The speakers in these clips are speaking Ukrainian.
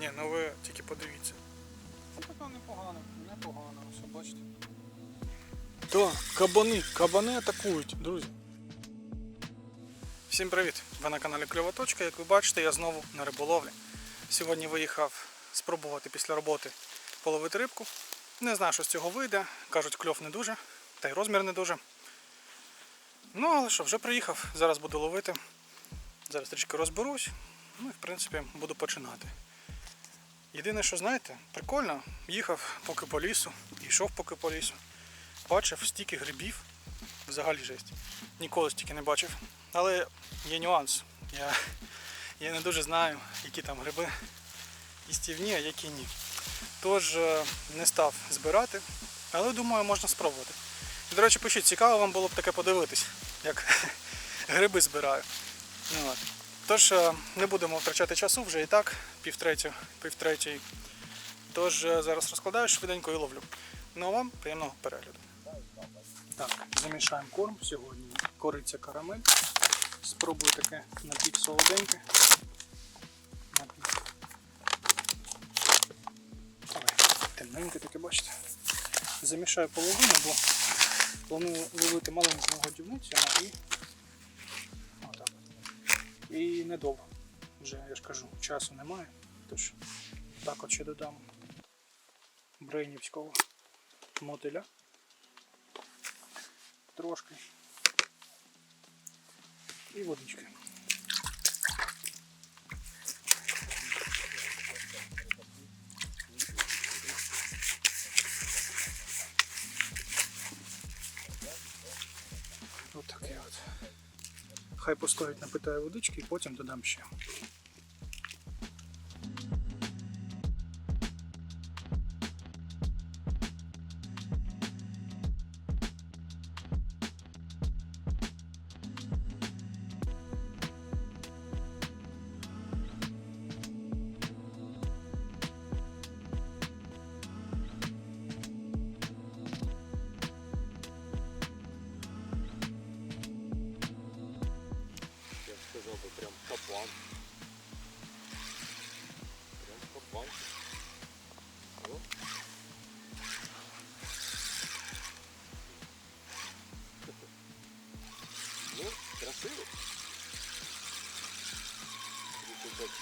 Ні, ну ви тільки подивіться. Ну така непогано, непогано, все бачите. Так, кабани, кабани атакують, друзі. Всім привіт! Ви на каналі Кльова Точка. Як ви бачите, я знову на риболовлі. Сьогодні виїхав спробувати після роботи половити рибку. Не знаю, що з цього вийде. Кажуть, кльов не дуже, та й розмір не дуже. Ну, але що, вже приїхав, зараз буду ловити. Зараз трішки розберусь. Ну і в принципі буду починати. Єдине, що знаєте, прикольно, їхав поки по лісу, йшов поки по лісу бачив стільки грибів. Взагалі жесть. Ніколи стільки не бачив. Але є нюанс. Я, я не дуже знаю, які там гриби їстівні, а які ні. Тож е, не став збирати, але думаю, можна спробувати. До речі, пишіть, цікаво вам було б таке подивитись, як гриби збираю. Ну. Тож е, не будемо втрачати часу вже і так, півтретю, півтретій. Тож е, зараз розкладаю швиденько і ловлю. Ну а вам приємного перегляду. Так, замішаємо корм сьогодні. Кориця карамель. Спробую таке напік солоденьке. Ой, темненьке таке, бачите. Замішаю половину, бо планую ловити маленького годівницю і отак. І недовго. Вже я ж кажу, часу немає. Тож так от ще додам брейнівського мотиля трошки. І водички. Хай постоїть, напитає водички і потім додам ще.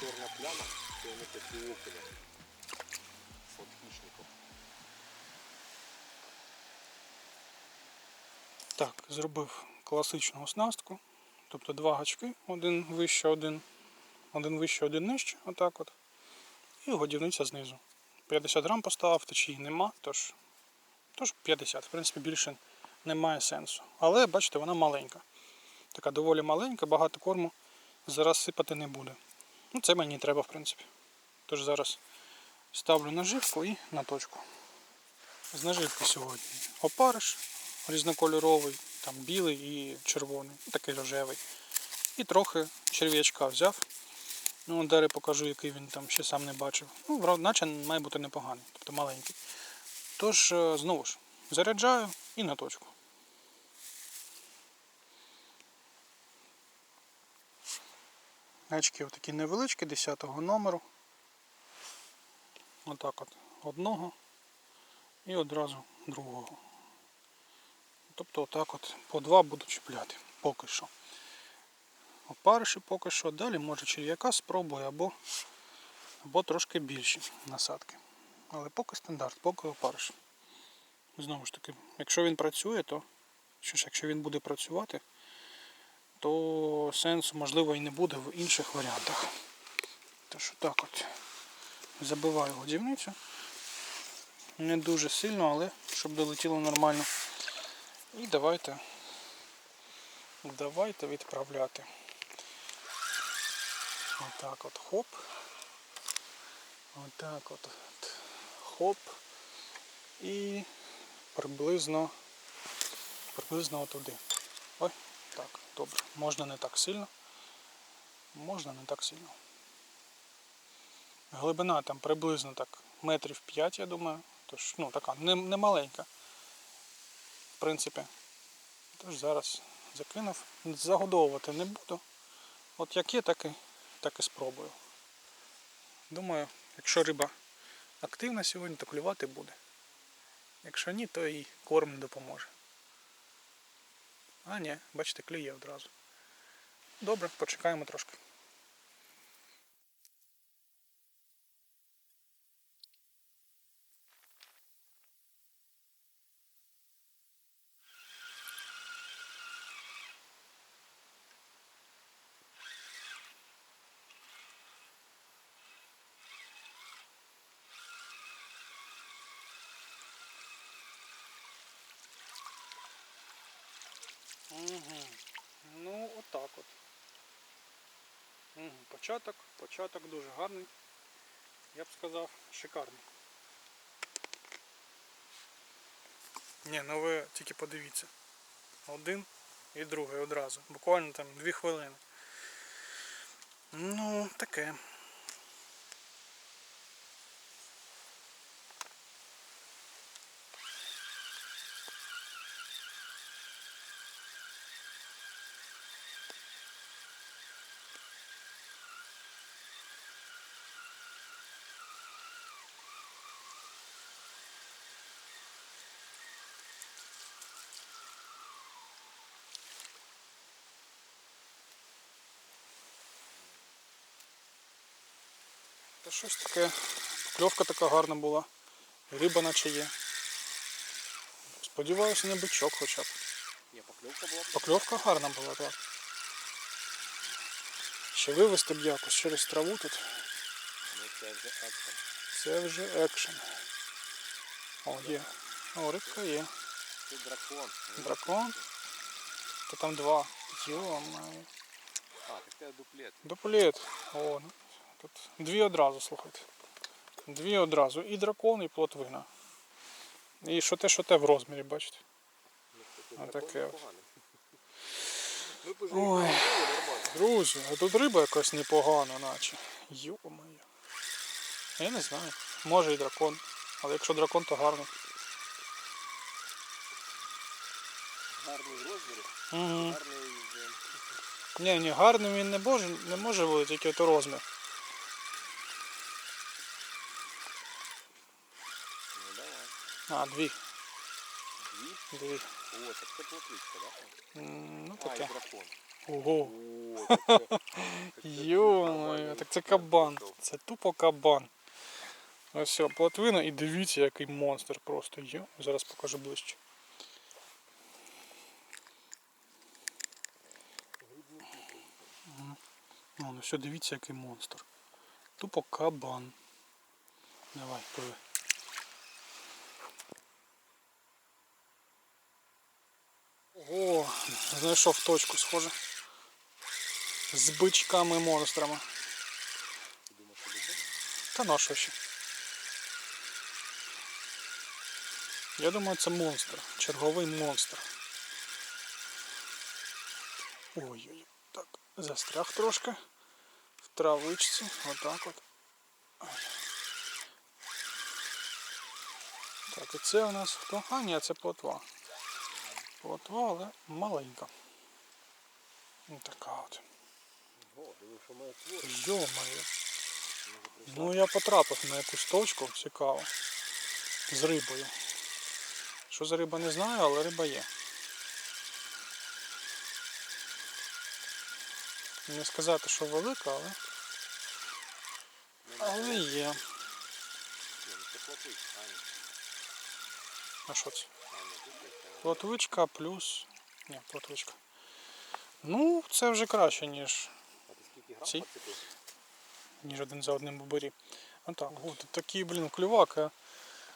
Черная пляма, что они такие окуня. От хищников. Так, зробив класичну оснастку. Тобто два гачки, один вище, один, один вище, один нижче, отак от. І годівниця знизу. 50 грам поставив, течії нема, тож, тож 50. В принципі, більше немає сенсу. Але бачите, вона маленька. Така доволі маленька, багато корму зараз сипати не буде. Ну, це мені треба, в принципі. Тож зараз ставлю наживку і на точку. З наживки сьогодні опариш різнокольоровий, там білий і червоний, такий рожевий. І трохи черв'ячка взяв. Ну, далі покажу, який він там ще сам не бачив. Ну, наче має бути непоганий, тобто маленький. Тож, е, знову ж, заряджаю і на точку. Гачки отакі невеличкі, 10-го номеру. Отак от. Одного і одразу другого. Тобто отак от по два буду чіпляти поки що. Опариші поки що, далі може черв'яка спробую або, або трошки більші насадки. Але поки стандарт, поки опариш. Знову ж таки, якщо він працює, то що ж, якщо він буде працювати, то сенсу можливо і не буде в інших варіантах. Тож отак от забиваю годівницю. Не дуже сильно, але щоб долетіло нормально. І давайте, давайте відправляти. Отак от хоп. Отак от, от хоп. І приблизно приблизно отуди. Ой, так, добре. Можна не так сильно. Можна не так сильно. Глибина там приблизно так метрів 5, я думаю. Тож, ну така, не, не маленька в принципі. Тож зараз закинув. Загодовувати не буду. От як є, так і, так і спробую. Думаю, Якщо риба активна сьогодні, то клювати буде. Якщо ні, то і корм не допоможе. А ні, бачите, клює одразу. Добре, почекаємо трошки. Угу. Ну, отак от. Угу. Початок, початок дуже гарний. Я б сказав, шикарний. Ні, ну ви тільки подивіться. Один і другий одразу. Буквально там дві хвилини. Ну, таке. Та щось таке. Кльовка така гарна була. Риба наче є. Сподіваюся, не бичок хоча б. Ні, покльовка була. Покльовка гарна була, так. Ще вивезти б якось через траву тут. Ну це вже екшен. Це вже екшен. О, є. О, рибка є. Це дракон. Дракон? То там два. Йо-моє. А, так це дуплет. Дуплет. О, ну, тут дві одразу, слухайте. Дві одразу. І дракон, і плотвина. І що те, що те в розмірі, бачите. Ну, це А дракон таке от. Ой. Друзі, а тут риба якась непогана, наче. Йо-моє. Я не знаю. Може і дракон. Але якщо дракон, то гарний. Гарний в розмірі, Угу. гарний. Ні, ні, гарним він не може, не може бути, тільки то розмір. Ну давай. А, дві. Дві. Дві. О, так це плотвичка, да? М, Ну А, і таке. дракон. Ого. О, так це... Так кабан. Це тупо кабан. Ось все, плотвина і дивіться, який монстр просто. Йо, зараз покажу ближче. Мгм. Ну, ну все, дивіться, який монстр. Тупо кабан. Давай, пливи. О, знайшов точку, схоже. З бичками монстрами. Та на що ще? Я думаю, це монстр. Черговий монстр. Ой-ой-ой, Так, застряг трошки. В травичці. Отак от. Так, і це у нас хто? А, ні, це плотва. Плотва, але маленька. Ось така от. Йо-моє. Ну я потрапив на якусь точку цікаву. З рибою. Що за риба не знаю, але риба є. Не сказати, що велика, але. Але є. Ну. А що це? Плотвичка плюс. Ні, плотвичка. Ну, це вже краще, ніж, Ці? ніж один за одним бобарі. Отак. О, тут такий, блін, клювак, а-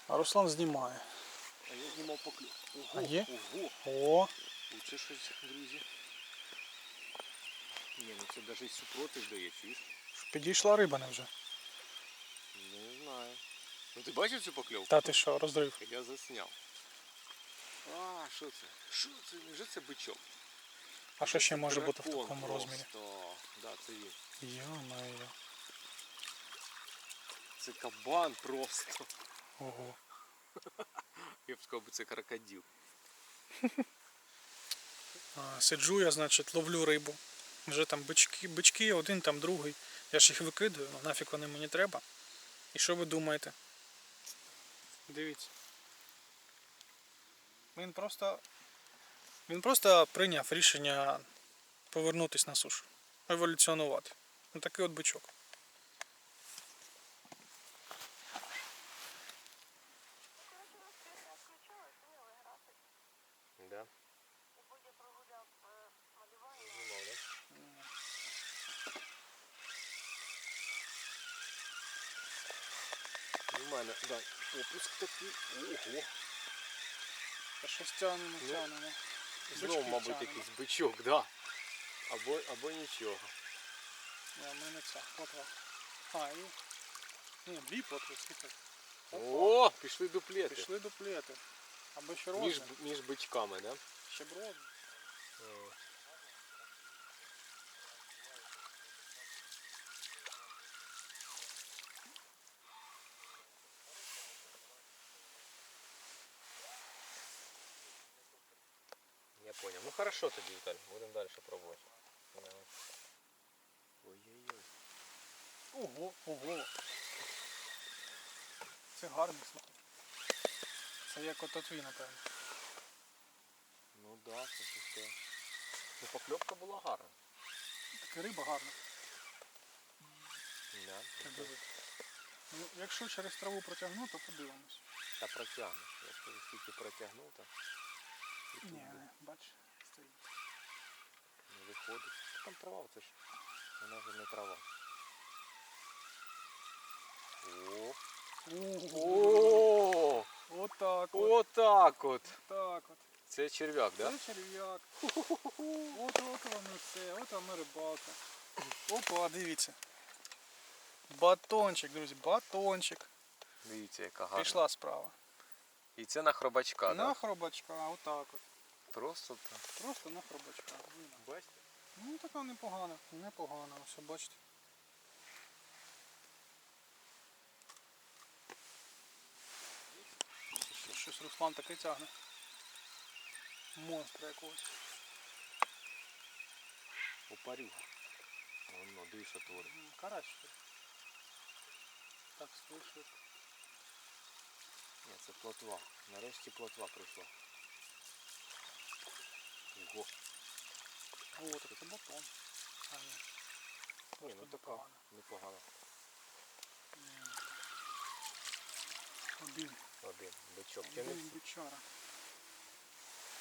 Руслан знімає. А я знімав поклю. Ого, А є? Ого. О, Оце щось, друзі. Ні, ну це навіть і супротив дає, чуєш? підійшла риба невже. Не знаю. Ну ти бачив цю покльовку? Та ти що, розрив. Я засняв. А, що це? Що це? Невже це бичок? А що ще може бути в такому розмірі? Да, це він. Йо-моє. Це кабан просто. Ого. Я б сказав, це крокодил. А, сиджу я, значить, ловлю рибу. Вже там бички, бички, один там другий. Я ж їх викидаю, ну нафіг вони мені треба. І що ви думаєте? Дивіться. Він просто. Він просто прийняв рішення повернутися на сушу. Еволюціонувати. Ну такий от бичок. Да? Да, опуск такий. Ого. Та щось тягнемо, Ну, тягнемо. Знову, мабуть, тягнемо. якийсь бичок, да. Або, або нічого. Ні, в мене ця, плотва. А, і. Ні, дві плотви, слухай. О, пішли дуплети. Пішли дуплети. Або ще Між, розмір. між бичками, да? Ще б розмір. Я понял. Ну хорошо тоді, Віталь, будемо далі пробувати. Ой-ой-ой. Ого, ого. Це гарний слухай. Це як ото твій, напевно. Ну да, це таке. Ну покльовка була гарна. Така риба гарна. Да. Ну, якщо через траву протягну, то подивимось. Та протягнеш. Якщо стільки протягнув, то і тут Ні, буде. не, бач, стоїть. не виходить. Там трава, це ж вона вже не трава. О, О, Отак от. отак от. Так от. Це черв'як, да? Це черв'як. От от воно все, от воно рибалка. Опа, дивіться. Батончик, друзі, батончик. Дивіться, яка гарна. Пішла справа. І це на хробачка, На да? хробачка, отак от. Просто так. Просто на хробачка. Видно. Бачите? Ну така непогана, непогана, все бачите. Щось Руслан таке тягне. Монстра якогось. Опарюга. Воно, дивись, що творить. М, Карась? Так, слышу. Ні, це плотва. Нарешті плотва прийшла. Ого. О, так це батон. А, ні. Ні, ну така непогано. непогана. Один. Один бичок. Ти, не... Один бичара.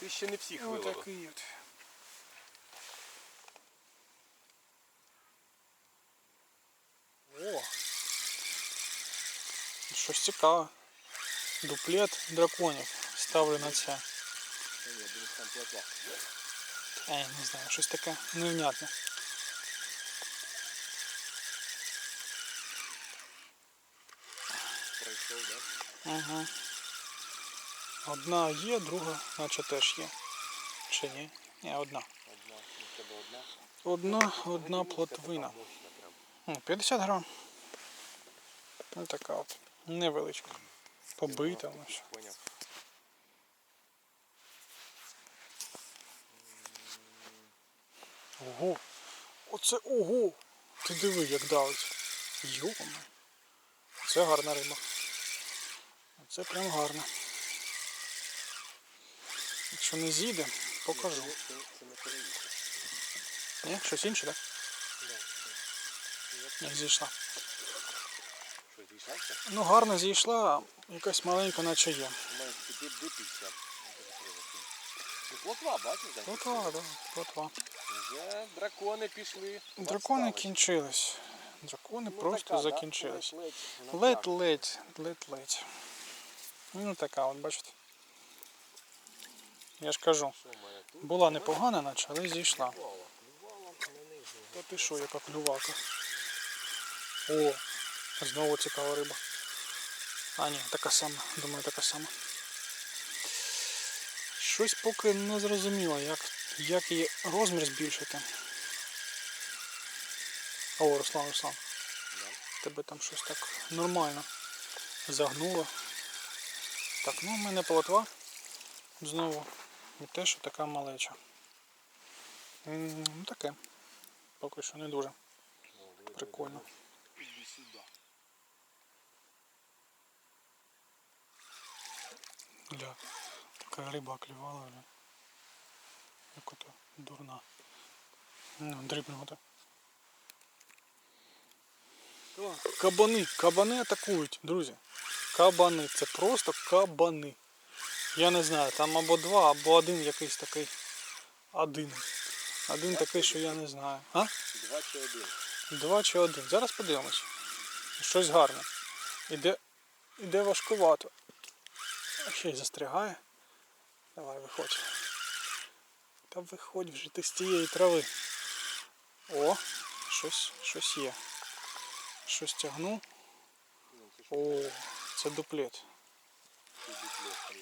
Ти ще не всіх Ось виловив. такий от. О! Щось цікаве. Дуплет драконів. Ставлю на це. Плотва. Ей, не знаю, щось таке невнятне. Пройшов, да? Ага. Одна є, друга, наче теж є. Чи ні? Ні, одна. Одна. Ну, одна. Одна, Ну, плотвина. така мощна прям. Ну, 50 грам. Ось така от. Невеличка. Побита. Ну, все. Поняв. Ого. Оце ого. Ти диви, як давить. Йома. Це гарна риба. Це прям гарно. Якщо не з'їде, покажу. Ні, щось інше, так? Да, це- зійшла. Ну гарно зійшла, якась маленька наче є. Плотва, бачиш? Плотва, да, плотва. Вже дракони пішли. Дракони кінчились. Дракони Ну, просто така, закінчились. ледь-ледь. Ледь-ледь. Ну така от, бачите. Я ж кажу, була непогана, наче, але зійшла. Та ти що, яка клювака. О, знову цікава риба. А ні, така сама, думаю, така сама. Щось поки не зрозуміло, як, як її розмір збільшити. О, Руслан Руслан. Тебе там щось так нормально загнуло. Так, ну в мене полотва знову і те, що така малеча. Ну таке. Поки що не дуже. Прикольно. Бля, така риба клювала, бля. Як ото дурна. Ну, дрібнота. Кабани, кабани атакують, друзі. Кабани, це просто кабани. Я не знаю, там або два, або один якийсь такий. Один. Один такий, що я не знаю. А? Два чи один. Два чи один. Зараз подивимось. Щось гарне. Іде, іде важкувато. Ще й застрягає. Давай, виходь. Та виходь вже ти з тієї трави. О, щось, щось є. Щось тягну. Ну, О, це дуплет.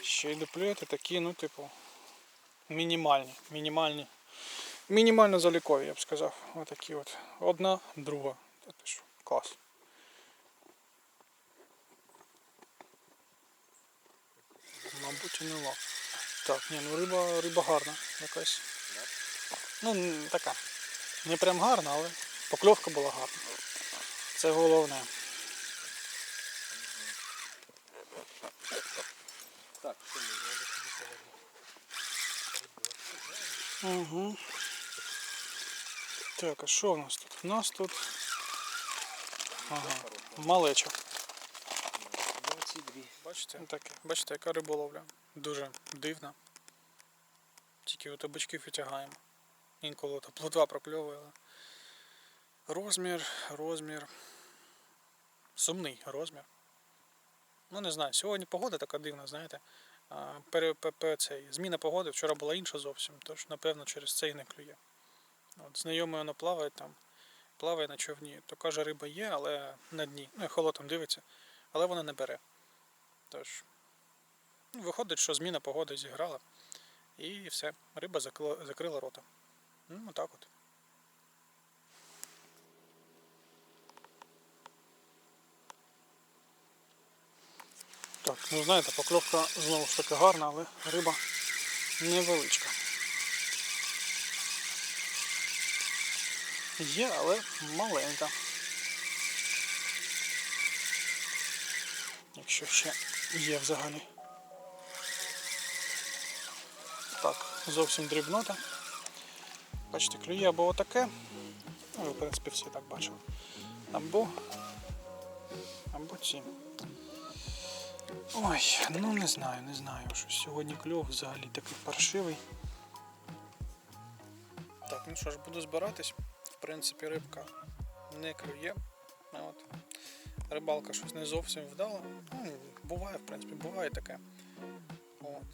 Ще й дуплети такі, ну, типу, мінімальні. Мінімальні. Мінімально залікові, я б сказав. Отакі от. Одна, друга. Клас. Мабуть, і не лав. Так, ні, ну риба, риба гарна якась. Ну, така. Не прям гарна, але покльовка була гарна. Це головне. Так, що ми. Угу. Так, а що у нас тут? У нас тут. Ага. Малеча. Бачите? Таке. Бачите, яка риболовля. Дуже дивна. Тільки от бичків і тягаємо. Інколи то плотва прокльовує. Розмір, розмір. Сумний розмір. Ну не знаю. Сьогодні погода така дивна, знаєте. Пере- пе- пе- цей, зміна погоди вчора була інша зовсім, тож напевно через це і не клює. От, знайомий воно плаває там, плаває на човні, то каже, риба є, але на дні. Ну, і холотом дивиться, але вона не бере. Тож, виходить, що зміна погоди зіграла. І все, риба закрила, рота. Ну, так от. Так, ну знаєте, покльовка знову ж таки гарна, але риба невеличка. Є, але маленька. Якщо ще є взагалі. Так, зовсім дрібнота. Бачите, клює або отаке. Ну, ви, в принципі, всі так бачили. Або. Або ці. Ой, ну не знаю, не знаю. Що сьогодні кльов взагалі такий паршивий. Так, ну що ж, буду збиратись. В принципі, рибка не клює. От. Рибалка щось не зовсім вдала. Ну, буває, в принципі, буває таке.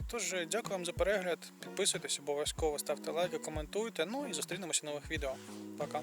Тож, е, дякую вам за перегляд. Підписуйтесь, обов'язково ставте лайки, коментуйте. Ну і зустрінемося в нових відео. Пока.